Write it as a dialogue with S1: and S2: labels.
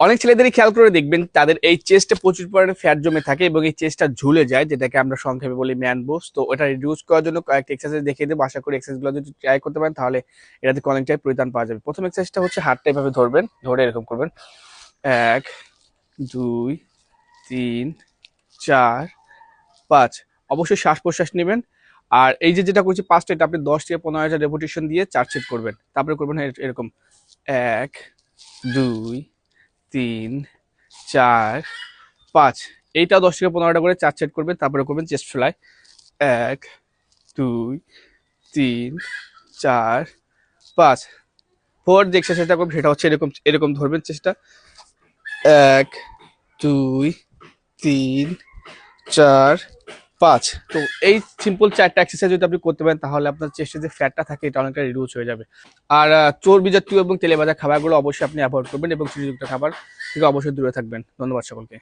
S1: অনেক ছেলেদেরই খেয়াল করে দেখবেন, তাদের এই চেস্টে প্রচুর পরিমাণে ফ্যাট জমে থাকে এবং এই চেস্টটা ঝুলে যায়, যেটাকে আমরা সংক্ষেপে বলি ম্যান বুস তো ওটা রিডিউস করার জন্য কয়েকটা এক্সারসাইজ দেখিয়ে দেবো। আশা করি এক্সারসাইজগুলো যদি ট্রাই করতে পারেন, তাহলে এটা থেকে অনেকটাই পরিত্রাণ পাওয়া যাবে। প্রথম এক্সারসাইজটা হচ্ছে হাতটা এভাবে ধরবেন, ধরে এরকম করবেন। এক, দুই, তিন, চার, পাঁচ। অবশ্যই শ্বাস প্রশ্বাস নেবেন। আর এই যে যেটা করছি পাঁচটা, এটা আপনি দশ থেকে পনেরো হাজার রেপুটেশন দিয়ে চার সেট করবেন। তারপরে করবেন এর- এরকম। এক, দুই তিন, চার, পাঁচ। এইটা দশ থেকে পনেরোটা করে চার সেট করবেন, তারপরে করবেন চেস্ট ফ্লাই এক, দুই, তিন, চার, পাঁচ। ফোর যে এক্সারসাইজটা করবেন, সেটা হচ্ছে এরকম এরকম ধরবেন চেষ্টা এক, দুই, তিন, চার পাঁচ। তো এই সিম্পল চারটা এক্সারসাইজ যদি আপনি করতে পারেন, তাহলে আপনার চেস্টে যে ফ্যাটটা থাকে, এটা অনেকটা রিডিউস হয়ে যাবে। আর চর্বি জাতীয় এবং তেলে ভাজা খাবারগুলো অবশ্যই আপনি অ্যাভয়েড করবেন এবং চিনিযুক্ত খাবার থেকে অবশ্যই দূরে থাকবেন। ধন্যবাদ সকলকে।